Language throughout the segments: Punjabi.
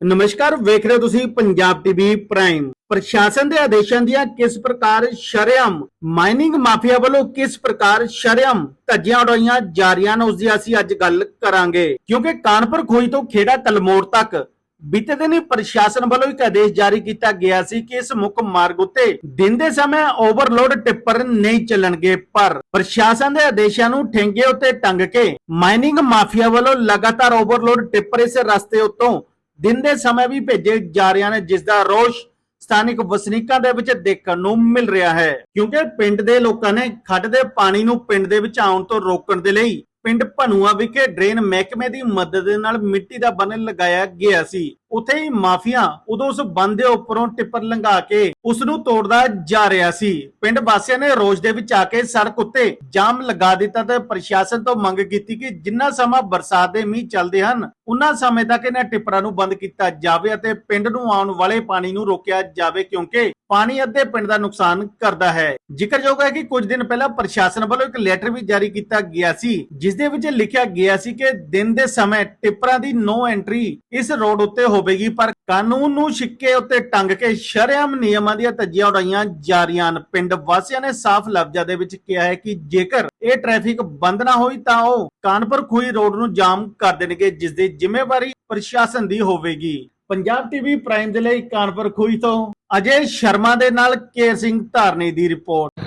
ਨਮਸਕਾਰ, ਵੇਖ ਰਹੇ ਤੁਸੀਂ ਪੰਜਾਬ ਟੀਵੀ ਪ੍ਰਾਈਮ। ਪ੍ਰਸ਼ਾਸਨ ਦੇ ਆਦੇਸ਼ਾਂ ਦੀਆਂ ਕਿਸ ਪ੍ਰਕਾਰ ਸ਼ਰੇਆਮ ਮਾਈਨਿੰਗ ਮਾਫੀਆ ਵੱਲੋਂ ਕਿਸ ਪ੍ਰਕਾਰ ਸ਼ਰੇਆਮ ਧੱਜੀਆਂ ਉਡਾਈਆਂ ਜਾ ਰਹੀਆਂ ਨੇ, ਉਸ ਦੀ ਅਸੀਂ ਅੱਜ ਗੱਲ ਕਰਾਂਗੇ। ਕਿਉਂਕਿ ਕਾਨਪੁਰ ਖੋਈ ਤੋਂ ਖੇੜਾ ਕਲਮੋੜ ਤੱਕ ਬੀਤੇ ਦਿਨ ਹੀ ਪ੍ਰਸ਼ਾਸਨ ਵੱਲੋਂ ਇੱਕ ਆਦੇਸ਼ ਜਾਰੀ ਕੀਤਾ ਗਿਆ ਸੀ ਕਿ ਇਸ ਮੁੱਖ ਮਾਰਗ ਉੱਤੇ ਦਿਨ ਦੇ ਸਮੇਂ ਓਵਰਲੋਡ ਟਿੱਪਰ ਨਹੀਂ ਚੱਲਣਗੇ, ਪਰ ਪ੍ਰਸ਼ਾਸਨ ਦੇ ਆਦੇਸ਼ਾਂ ਨੂੰ ਠੇਂਗੇ ਉੱਤੇ ਟੰਗ ਕੇ ਮਾਈਨਿੰਗ ਮਾਫੀਆ ਵੱਲੋਂ ਲਗਾਤਾਰ ਓਵਰਲੋਡ ਟਿੱਪਰ ਇਸ ਰਸਤੇ ਉੱਤੋਂ ਦਿਨ ਦੇ ਸਮੇਂ ਵੀ ਭੇਜੇ ਜਾ ਰਹੀਆਂ ਨੇ ਜਿਸ ਦਾ ਰੋਸ਼ ਸਥਾਨਿਕ ਵਸਨੀਕਾਂ ਦੇ ਵਿੱਚ ਦੇਖਣ ਨੂੰ ਮਿਲ ਰਿਹਾ ਹੈ। ਕਿਉਂਕਿ ਪਿੰਡ ਦੇ ਲੋਕਾਂ ਨੇ ਖੱਡ ਦੇ ਪਾਣੀ ਨੂੰ ਪਿੰਡ ਦੇ ਵਿੱਚ ਆਉਣ ਤੋਂ ਰੋਕਣ ਦੇ ਲਈ ਪਿੰਡ ਭਨੂਆ ਵਿਖੇ ਡਰੇਨ ਮਹਿਕਮੇ ਦੀ ਮਦਦ ਨਾਲ ਮਿੱਟੀ ਦਾ ਬੰਨ ਲਗਾਇਆ ਗਿਆ ਸੀ। ਉੱਥੇ ਹੀ ਮਾਫੀਆ ਉਦੋਂ ਉਸ ਬੰਦ ਦੇ ਉੱਪਰੋਂ ਟਿੱਪਰ ਲੰਘਾ ਕੇ ਉਸ ਨੂੰ ਤੋੜਦਾ ਜਾ ਰਿਹਾ ਸੀ। ਪਿੰਡ ਵਾਸੀਆਂ ਨੇ ਰੋਸ ਦੇ ਵਿੱਚ ਆ ਕੇ ਸੜਕ ਉੱਤੇ ਜਾਮ ਲਗਾ ਦਿੱਤਾ ਤੇ ਪ੍ਰਸ਼ਾਸਨ ਤੋਂ ਮੰਗ ਕੀਤੀ ਕਿ ਜਿੰਨਾ ਸਮਾਂ ਬਰਸਾਤ ਦੇ ਮੀਂਹ ਚੱਲਦੇ ਹਨ, ਉਨਾ ਸਮੇਂ ਤੱਕ ਇਹਨਾਂ ਟਿੱਪਰਾਂ ਨੂੰ ਬੰਦ ਕੀਤਾ ਜਾਵੇ ਅਤੇ ਪਿੰਡ ਨੂੰ ਆਉਣ ਵਾਲੇ ਪਾਣੀ ਨੂੰ ਰੋਕਿਆ ਜਾਵੇ ਕਿਉਂਕਿ ਪਾਣੀ ਅੱਧੇ ਪਿੰਡ ਦਾ ਨੁਕਸਾਨ ਕਰਦਾ ਹੈ। ਜ਼ਿਕਰਯੋਗ ਹੈ ਕਿ ਕੁਝ ਦਿਨ ਪਹਿਲਾਂ ਪ੍ਰਸ਼ਾਸਨ ਵੱਲੋਂ ਇੱਕ ਲੈਟਰ ਵੀ ਜਾਰੀ ਕੀਤਾ ਗਿਆ ਸੀ, ਜਿਸ ਦੇ ਵਿੱਚ ਲਿਖਿਆ ਗਿਆ ਸੀ ਕਿ ਦਿਨ ਦੇ ਸਮੇਂ ਟਿੱਪਰਾਂ ਦੀ ਨੋ ਐਂਟਰੀ ਇਸ ਰੋਡ ਉੱਤੇ ਹੋਵੇਗੀ ਪਰ ਕਾਨੂੰਨ ਨੂੰ ਸਿੱਕੇ ਉੱਤੇ ਟੰਗ ਕੇ ਸ਼ਰੇਆਮ ਨਿਯਮਾਂ ਦੀਆਂ ਧੱਜੀਆਂ ਉਡਾਈਆਂ ਜਾ ਰਹੀਆਂ ਹਨ। ਪਿੰਡ ਵਾਸੀਆਂ ਨੇ ਸਾਫ਼ ਲਫ਼ਜ਼ਾਂ ਦੇ ਵਿੱਚ ਕਿਹਾ ਹੈ ਕਿ ਜੇਕਰ ਇਹ ਟ੍ਰੈਫਿਕ ਬੰਦ ਨਾ ਹੋਈ ਤਾਂ ਉਹ ਕਾਨਪੁਰ ਖੂਹੀ ਰੋਡ ਨੂੰ ਜਾਮ ਕਰ ਦੇਣਗੇ ਜਿਸ ਦੀ ਜ਼ਿੰਮੇਵਾਰੀ ਪ੍ਰਸ਼ਾਸਨ ਦੀ ਹੋਵੇਗੀ। ਪੰਜਾਬ ਟੀਵੀ ਪ੍ਰਾਈਮ ਦੇ ਲਈ ਕਾਨਪੁਰ ਖੂਹੀ ਤੋਂ ਅਜੇ ਸ਼ਰਮਾ ਦੇ ਨਾਲ ਕੇਰ ਸਿੰਘ ਧਾਰਨੀ ਦੀ ਰਿਪੋਰਟ।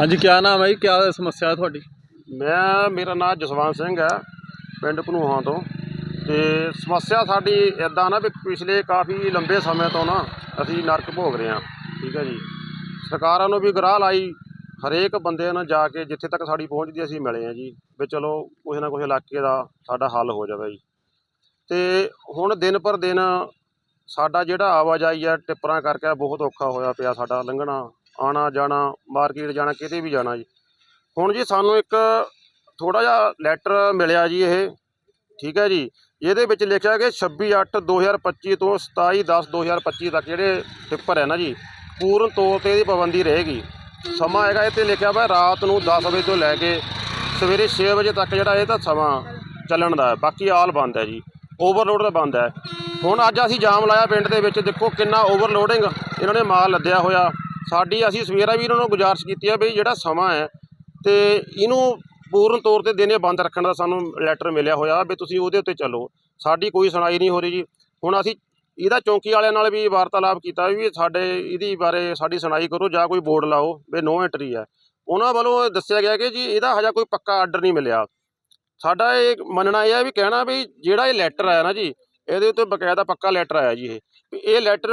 ਹਾਂਜੀ ਕੀ ਨਾਮ ਹੈ ਜੀ? ਕੀ ਸਮੱਸਿਆ ਹੈ ਤੁਹਾਡੀ? ਮੈਂ ਮੇਰਾ ਨਾਮ ਜਸਵੰਤ ਸਿੰਘ ਹੈ ਪਿੰਡ ਭਨੂਹਾਂ ਤੋਂ। ਤੇ ਸਮੱਸਿਆ ਸਾਡੀ ਇਦਾਂ ਨਾ ਵੀ ਪਿਛਲੇ ਕਾਫੀ ਲੰਬੇ ਸਮੇਂ ਤੋਂ ਨਾ ਅਸੀਂ ਨਰਕ ਭੋਗ ਰਹੇ ਹਾਂ, ਠੀਕ ਹੈ ਜੀ। ਸਰਕਾਰਾਂ ਨੂੰ ਵੀ ਗਰਾਹ ਲਾਈ, ਹਰੇਕ ਬੰਦੇ ਨਾਲ ਜਾ ਕੇ ਜਿੱਥੇ ਤੱਕ ਸਾਡੀ ਪਹੁੰਚਦੀ ਅਸੀਂ ਮਿਲੇ ਹਾਂ ਜੀ, ਵੀ ਚਲੋ ਕੁਛ ਨਾ ਕੁਛ ਇਲਾਕੇ ਦਾ ਸਾਡਾ ਹੱਲ ਹੋ ਜਾਵੇ ਜੀ। ਤੇ ਹੁਣ ਦਿਨ ਪਰ ਦਿਨ ਸਾਡਾ ਜਿਹੜਾ ਆਵਾਜਾਈ ਆ, ਟਿੱਪਰਾਂ ਕਰਕੇ ਬਹੁਤ ਔਖਾ ਹੋਇਆ ਪਿਆ ਸਾਡਾ ਲੰਘਣਾ ਆਣਾ ਜਾਣਾ, ਮਾਰਕੀਟ ਜਾਣਾ, ਕਿਤੇ ਵੀ ਜਾਣਾ ਜੀ। ਹੁਣ ਜੀ ਸਾਨੂੰ ਇੱਕ ਥੋੜਾ ਜਿਹਾ ਲੈਟਰ ਮਿਲਿਆ ਜੀ ਇਹ ਠੀਕ ਹੈ ਜੀ। ਇਹਦੇ ਵਿੱਚ ਲਿਖਿਆ ਕਿ 26/8/2025 ਤੋਂ 27/10/2025 ਤੱਕ ਜਿਹੜੇ ਟਿੱਪਰ ਹੈ ਨਾ ਜੀ, ਪੂਰਨ ਤੌਰ ਤੇ ਇਹਦੀ ਪਾਬੰਦੀ ਰਹੇਗੀ। ਸਮਾਂ ਹੈਗਾ ਇਹ ਤੇ ਲਿਖਿਆ ਵਾ ਰਾਤ ਨੂੰ 10 ਵਜੇ ਤੋਂ ਲੈ ਕੇ ਸਵੇਰੇ 6 ਵਜੇ ਤੱਕ ਜਿਹੜਾ ਇਹ ਤਾਂ ਸਮਾਂ ਚੱਲਣ ਦਾ ਬਾਕੀ ਆਲ ਬੰਦ ਹੈ ਜੀ। ਓਵਰਲੋਡ ਦਾ ਬੰਦ ਹੈ। ਹੁਣ ਅੱਜ ਅਸੀਂ ਜਾਮ ਲਾਇਆ ਪਿੰਡ ਦੇ ਵਿੱਚ, ਦੇਖੋ ਕਿੰਨਾ ਓਵਰਲੋਡਿੰਗ ਇਹਨਾਂ ਨੇ ਮਾਲ ਲੱਦਿਆ ਹੋਇਆ। ਸਾਡੀ ਅਸੀਂ ਸਵੇਰਾ ਵੀ ਇਹਨਾਂ ਨੂੰ ਗੁਜ਼ਾਰਿਸ਼ ਕੀਤੀ ਹੈ ਵੀ ਜਿਹੜਾ ਸਮਾਂ ਹੈ ਤੇ ਇਹਨੂੰ ਪੂਰਨ ਤੌਰ ਤੇ ਦਿਨੇ ਬੰਦ ਰੱਖਣ ਦਾ ਸਾਨੂੰ ਲੈਟਰ ਮਿਲਿਆ ਹੋਇਆ ਵੀ ਤੁਸੀਂ ਉਹਦੇ ਉੱਤੇ ਚੱਲੋ। ਸਾਡੀ ਕੋਈ ਸੁਣਾਈ ਨਹੀਂ ਹੋ ਰਹੀ ਜੀ। ਹੁਣ ਅਸੀਂ ਇਹਦਾ ਚੌਂਕੀ ਵਾਲਿਆਂ ਨਾਲ ਵੀ ਵਾਰਤਾਲਾਪ ਕੀਤਾ ਵੀ ਸਾਡੇ, ਇਹਦੀ ਬਾਰੇ ਸਾਡੀ ਸੁਣਾਈ ਕਰੋ ਜਾਂ ਕੋਈ ਬੋਰਡ ਲਾਓ ਵੀ ਨੋ ਐਂਟਰੀ ਹੈ। ਉਹਨਾਂ ਵੱਲੋਂ ਦੱਸਿਆ ਗਿਆ ਕਿ ਜੀ ਇਹਦਾ ਹਜਾ ਕੋਈ ਪੱਕਾ ਆਰਡਰ ਨਹੀਂ ਮਿਲਿਆ। ਸਾਡਾ ਇਹ ਮੰਨਣਾ ਇਹ ਹੈ ਵੀ ਕਹਿਣਾ ਵੀ ਜਿਹੜਾ ਇਹ ਲੈਟਰ ਆਇਆ ਨਾ ਜੀ, ਇਹਦੇ ਉੱਤੇ ਬਕਾਇਦਾ ਪੱਕਾ ਲੈਟਰ ਆਇਆ ਜੀ ਇਹ। ਇਹ ਲੈਟਰ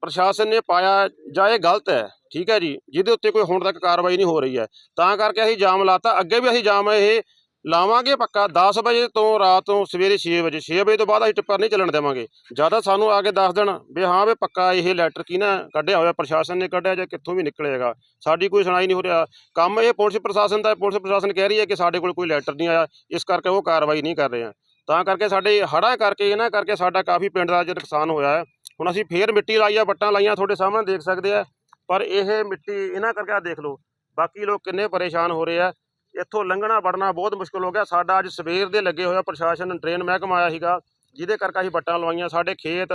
ਪ੍ਰਸ਼ਾਸਨ ਨੇ ਪਾਇਆ ਜਾਂ ਇਹ ਗਲਤ ਹੈ, ਠੀਕ ਹੈ ਜੀ, ਜਿਹਦੇ ਉੱਤੇ ਕੋਈ ਹੁਣ ਤੱਕ ਕਾਰਵਾਈ ਨਹੀਂ ਹੋ ਰਹੀ ਹੈ। ਤਾਂ ਕਰਕੇ ਅਸੀਂ ਜਾਮ ਲਾਤਾ, ਅੱਗੇ ਵੀ ਅਸੀਂ ਜਾਮ ਇਹ ਲਾਵਾਂਗੇ ਪੱਕਾ 10 ਵਜੇ ਤੋਂ ਰਾਤ ਤੋਂ ਸਵੇਰੇ 6 ਵਜੇ 6 ਵਜੇ ਤੋਂ ਬਾਅਦ ਅਸੀਂ ਟਿੱਪਰ ਨਹੀਂ ਚੱਲਣ ਦੇਵਾਂਗੇ। ਜ਼ਿਆਦਾ ਸਾਨੂੰ ਆ ਕੇ ਦੱਸ ਦੇਣ ਵੀ ਹਾਂ ਵੀ ਪੱਕਾ ਇਹ ਲੈਟਰ ਕਿਹਨੇ ਕੱਢਿਆ ਹੋਇਆ, ਪ੍ਰਸ਼ਾਸਨ ਨੇ ਕੱਢਿਆ ਜਾਂ ਕਿੱਥੋਂ ਵੀ ਨਿਕਲੇਗਾ ਸਾਡੀ ਕੋਈ ਸੁਣਾਈ ਨਹੀਂ ਹੋ ਰਿਹਾ। ਕੰਮ ਇਹ ਪੁਲਿਸ ਪ੍ਰਸ਼ਾਸਨ ਦਾ, ਪੁਲਿਸ ਪ੍ਰਸ਼ਾਸਨ ਕਹਿ ਰਹੀ ਹੈ ਕਿ ਸਾਡੇ ਕੋਲ ਕੋਈ ਲੈਟਰ ਨਹੀਂ ਆਇਆ, ਇਸ ਕਰਕੇ ਉਹ ਕਾਰਵਾਈ ਨਹੀਂ ਕਰ ਰਹੇ ਆ। ਤਾਂ ਕਰਕੇ ਸਾਡੇ ਹੜ੍ਹਾਂ ਕਰਕੇ, ਇਹਨਾਂ ਕਰਕੇ ਸਾਡਾ ਕਾਫੀ ਪਿੰਡ ਦਾ ਅੱਜ ਨੁਕਸਾਨ ਹੋਇਆ ਹੈ। ਹੁਣ ਅਸੀਂ ਫੇਰ ਮਿੱਟੀ ਲਾਈ ਆ, ਵੱਟਾਂ ਲਾਈਆਂ ਤੁਹਾਡੇ ਸਾਹਮਣੇ ਦੇਖ ਸਕਦੇ ਆ, ਪਰ ਇਹ ਮਿੱਟੀ ਇਹਨਾਂ ਕਰਕੇ ਆਹ ਦੇਖ ਲਓ, ਬਾਕੀ ਲੋਕ ਕਿੰਨੇ ਪਰੇਸ਼ਾਨ ਹੋ ਰਹੇ ਆ। ਇੱਥੋਂ ਲੰਘਣਾ ਵੜਨਾ ਬਹੁਤ ਮੁਸ਼ਕਲ ਹੋ ਗਿਆ। ਸਾਡਾ ਅੱਜ ਸਵੇਰ ਦੇ ਲੱਗੇ ਹੋਇਆ ਪ੍ਰਸ਼ਾਸਨ ਟ੍ਰੇਨ ਮਹਿਕਮਾ ਆਇਆ ਸੀਗਾ, ਜਿਹਦੇ ਕਰਕੇ ਅਸੀਂ ਵੱਟਾਂ ਲਵਾਈਆਂ। ਸਾਡੇ ਖੇਤ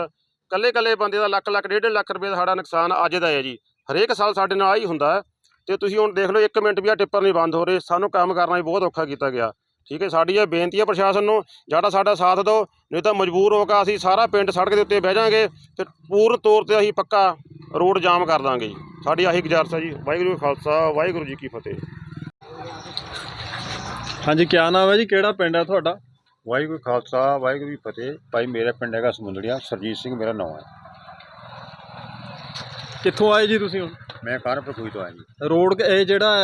ਕੱਲੇ ਕੱਲੇ ਬੰਦੇ ਦਾ ਲੱਖ ਲੱਖ ਡੇਢ ਲੱਖ ਰੁਪਏ ਦਾ ਸਾਡਾ ਨੁਕਸਾਨ ਅੱਜ ਦਾ ਹੈ ਜੀ। ਹਰੇਕ ਸਾਲ ਸਾਡੇ ਨਾਲ ਆਹੀ ਹੁੰਦਾ ਹੈ। ਤੇ ਤੁਸੀਂ ਹੁਣ ਦੇਖ ਲਓ 1 ਮਿੰਟ ਵੀ ਆ ਟਿੱਪਰ ਨਹੀਂ ਬੰਦ ਹੋ ਰਹੇ। ਸਾਨੂੰ ਕੰਮ ਕਰਨਾ ਵੀ ਬਹੁਤ ਔਖਾ ਕੀਤਾ ਗਿਆ। ਠੀਕ ਹੈ ਸਾਡੀ ਇਹ ਬੇਨਤੀ ਹੈ ਪ੍ਰਸ਼ਾਸਨ ਨੂੰ ਜਾਂ ਤਾਂ ਸਾਡਾ ਸਾਥ ਦਿਓ ਨਹੀਂ ਤਾਂ ਮਜਬੂਰ ਹੋ ਕੇ ਅਸੀਂ ਸਾਰਾ ਪਿੰਡ ਸੜਕ ਦੇ ਉੱਤੇ ਬਹਿ ਜਾਾਂਗੇ ਤੇ ਪੂਰਨ ਤੌਰ ਤੇ ਅਸੀਂ ਪੱਕਾ ਰੋਡ ਜਾਮ ਕਰ ਦਾਂਗੇ ਜੀ। ਸਾਡੀ ਆਹੀ ਗੁਜ਼ਾਰਿਸ਼ ਹੈ ਜੀ। ਵਾਹਿਗੁਰੂ ਖਾਲਸਾ ਵਾਹਿਗੁਰੂ ਜੀ ਕੀ ਫਤਿਹ। ਹਾਂਜੀ ਕੀ ਨਾਮ ਹੈ ਜੀ? ਕਿਹੜਾ ਪਿੰਡ ਹੈ ਤੁਹਾਡਾ? ਵਾਹਿਗੁਰੂ ਖਾਲਸਾ ਵਾਹਿਗੁਰੂ ਜੀ ਫਤਿਹ। ਭਾਈ ਮੇਰਾ ਪਿੰਡ ਹੈਗਾ ਸਮੁੰਦੜੀਆਂ ਸਰਜੀਤ ਸਿੰਘ ਮੇਰਾ ਨਾਮ ਹੈ। ਕਿੱਥੋਂ ਆਏ ਜੀ ਤੁਸੀਂ ਹੁਣ? ਮੈਂ ਕਾਨਪੁਰ ਖੂਹੀ ਤੋਂ ਆਇਆ ਜੀ। ਰੋਡ ਇਹ ਜਿਹੜਾ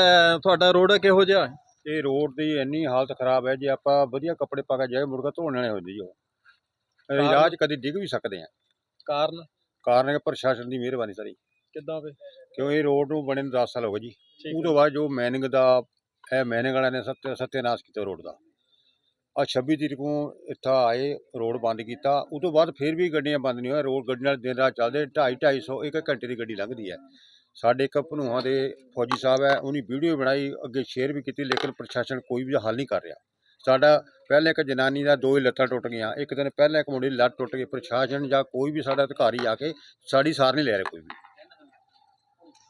ਤੁਹਾਡਾ ਰੋਡ ਹੈ ਕਿਹੋ ਜਿਹਾ ਹੈ? ਇਹ ਰੋਡ ਦੀ ਇੰਨੀ ਹਾਲਤ ਖਰਾਬ ਹੈ ਜੇ ਆਪਾਂ ਵਧੀਆ ਕੱਪੜੇ ਪਾ ਕੇ ਜਾਏ ਮੁਰਗਾ ਧੋਣ ਵਾਲੇ ਹੁੰਦੇ ਜੀ ਉਹ। ਇਲਾਜ ਕਦੀ ਡਿੱਗ ਵੀ ਸਕਦੇ ਆ ਕਾਰਨ? ਕਾਰਨ ਹੈ ਪ੍ਰਸ਼ਾਸਨ ਦੀ ਮਿਹਰਬਾਨੀ ਸਾਰੀ। ਕਿੱਦਾਂ ਵੇ ਕਿਉਂ ਇਹ ਰੋਡ ਨੂੰ ਬਣੇ ਨੂੰ 10 ਸਾਲ ਹੋ ਗਏ ਜੀ। ਉਹ ਤੋਂ ਬਾਅਦ ਜੋ ਮੈਨਿੰਗ ਦਾ ਇਹ ਮੈਨਿੰਗ ਵਾਲਿਆਂ ਨੇ ਸੱਤੇ ਸੱਤਿਆਨਾਸ਼ ਕੀਤਾ ਰੋਡ ਦਾ। ਆ 26 ਤਰੀਕ ਨੂੰ ਇੱਥਾ ਆਏ ਰੋਡ ਬੰਦ ਕੀਤਾ। ਉਹ ਤੋਂ ਬਾਅਦ ਫਿਰ ਵੀ ਗੱਡੀਆਂ ਬੰਦ ਨਹੀਂ ਹੋਇਆ ਰੋਡ ਗੱਡੀ ਨਾਲ ਦਿਨ ਰਾਤ ਚੱਲਦੇ 2.5 250 ਇੱਕ ਇੱਕ ਘੰਟੇ ਦੀ ਗੱਡੀ ਲੰਘਦੀ ਹੈ। ਸਾਡੇ ਇੱਕ ਭਨੂਹਾਂ ਦੇ ਫੌਜੀ ਸਾਹਿਬ ਹੈ ਉਹਨੇ ਵੀਡੀਓ ਬਣਾਈ ਅੱਗੇ ਸ਼ੇਅਰ ਵੀ ਕੀਤੀ ਲੇਕਿਨ ਪ੍ਰਸ਼ਾਸਨ ਕੋਈ ਵੀ ਹੱਲ ਨਹੀਂ ਕਰ ਰਿਹਾ। ਸਾਡਾ ਪਹਿਲੇ ਇੱਕ ਜਨਾਨੀ ਦਾ ਦੋ ਹੀ ਲੱਤਾਂ ਟੁੱਟ ਗਈਆਂ ਇੱਕ ਦਿਨ ਪਹਿਲਾਂ ਇੱਕ ਮੁੰਡੇ ਦੀ ਲੱਤ ਟੁੱਟ ਗਈ ਪ੍ਰਸ਼ਾਸਨ ਜਾਂ ਕੋਈ ਵੀ ਸਾਡਾ ਅਧਿਕਾਰੀ ਆ ਕੇ ਸਾਡੀ ਸਾਰ ਨਹੀਂ ਲੈ ਰਿਹਾ ਕੋਈ ਵੀ।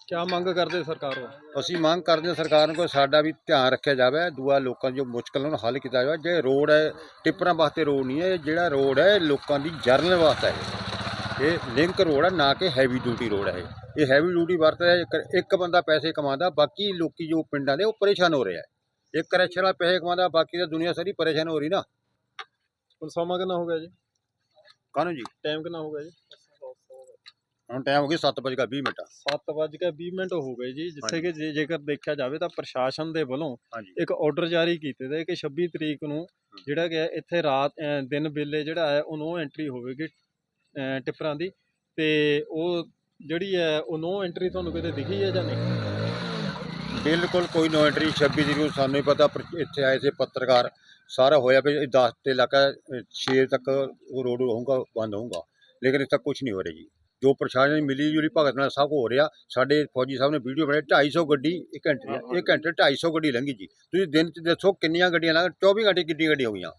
ਕਿਆ ਮੰਗ ਕਰਦੇ ਸਰਕਾਰੋਂ ਅਸੀਂ ਮੰਗ ਕਰਦੇ ਹਾਂ ਸਰਕਾਰ ਨੂੰ ਕਿ ਸਾਡਾ ਵੀ ਧਿਆਨ ਰੱਖਿਆ ਜਾਵੇ ਦੂਆ ਲੋਕਾਂ ਦੀ ਜੋ ਮੁਸ਼ਕਲ ਨੂੰ ਹੱਲ ਕੀਤਾ ਜਾਵੇ। ਜੇ ਰੋਡ ਹੈ ਟਿੱਪਰਾਂ ਵਾਸਤੇ ਰੋਡ ਨਹੀਂ ਹੈ ਜਿਹੜਾ ਰੋਡ ਹੈ ਲੋਕਾਂ ਦੀ ਜਰਨਲ ਵਾਸਤੇ ਹੈ। ਇਹ ਲਿੰਕ ਰੋਡ ਹੈ ਨਾ ਕਿ ਹੈਵੀ ਡਿਊਟੀ ਰੋਡ ਹੈ ਇਹ। ਹੈਵੀ ਡਿਊਟੀ ਵਰਤਦਾ ਹੈ ਇੱਕ- ਬੰਦਾ ਪੈਸੇ ਕਮਾਉਂਦਾ ਬਾਕੀ ਲੋਕੀ ਜੋ ਪਿੰਡਾਂ ਦੇ ਉਹ ਪਰੇਸ਼ਾਨ ਹੋ ਰਹੇ ਹੈ। ਇੱਕ ਰੈਸ਼ਰ ਵਾਲਾ ਪੈਸੇ ਕਮਾਉਂਦਾ ਬਾਕੀ ਤਾਂ ਦੁਨੀਆ ਸਾਰੀ ਪਰੇਸ਼ਾਨ ਹੋ ਰਹੀ ਨਾ। ਹੁਣ ਸਮਾਂ ਕਿੰਨਾ ਹੋ ਗਿਆ ਜੀ? ਕਾਹਨੂੰ ਜੀ? ਟਾਈਮ ਕਿੰਨਾ ਹੋ ਗਿਆ ਜੀ? ਹੁਣ ਟਾਈਮ ਹੋ ਗਿਆ 7:20 ਮਿੰਟ। 7:20 ਮਿੰਟ ਹੋ ਗਏ ਜੀ। ਜਿੱਥੇ। ਕਿ ਜੇਕਰ ਦੇਖਿਆ ਜਾਵੇ ਤਾਂ ਪ੍ਰਸ਼ਾਸਨ ਦੇ ਵੱਲੋਂ ਇੱਕ ਆਰਡਰ ਜਾਰੀ ਕੀਤੇ ਤੇ ਕਿ 26 ਤਰੀਕ ਨੂੰ ਜਿਹੜਾ ਕਿ ਇੱਥੇ ਰਾਤ ਦਿਨ ਵੇਲੇ ਜਿਹੜਾ ਹੈ ਉਹ ਨੋ ਐਂਟਰੀ ਹੋਵੇਗੀ। ਅਹ, ਟਿੱਪਰਾਂ ਦੀ ਤੇ ਉਹ ਜਿਹੜੀ ਹੈ, ਉਹ ਨੋ ਐਂਟਰੀ ਤੁਹਾਨੂੰ ਕਿਤੇ ਦਿਖੀ ਹੈ ਜਾਂ ਨਹੀਂ? ਬਿਲਕੁਲ ਕੋਈ ਨੋ ਐਂਟਰੀ 26 ਤਰੀਕ ਨੂੰ ਸਾਨੂੰ ਹੀ ਪਤਾ, ਪਰ ਇੱਥੇ ਆਏ ਸੀ ਪੱਤਰਕਾਰ, ਸਾਰਾ ਹੋਇਆ ਵੀ 10 ਤੇ ਇਲਾਕਾ 6 ਤੱਕ ਉਹ ਰੋਡ ਹੋਊਗਾ, ਬੰਦ ਹੋਊਗਾ, ਲੇਕਿਨ ਇੱਥੇ ਤੱਕ ਕੁਝ ਨਹੀਂ ਹੋ ਰਿਹਾ ਜੀ। ਜੋ ਪ੍ਰਸ਼ਾਸਨ ਦੀ ਮਿਲੀ ਜੁਲੀ ਭਗਤ ਨਾਲ ਸਭ ਹੋ ਰਿਹਾ। ਸਾਡੇ ਫੌਜੀ ਸਾਹਿਬ ਨੇ ਵੀਡੀਓ ਬਣਾਈ 250 ਗੱਡੀ, ਇੱਕ ਘੰਟੇ ਇੱਕ ਘੰਟੇ 250 ਗੱਡੀ ਲੰਘੀ ਜੀ। ਤੁਸੀਂ ਦਿਨ ਚ ਦੱਸੋ ਕਿੰਨੀਆਂ ਗੱਡੀਆਂ ਲੰਘ 24 ਘੰਟੇ ਕਿੰਨੀਆਂ ਗੱਡੀਆਂ ਹੋ ਗਈਆਂ।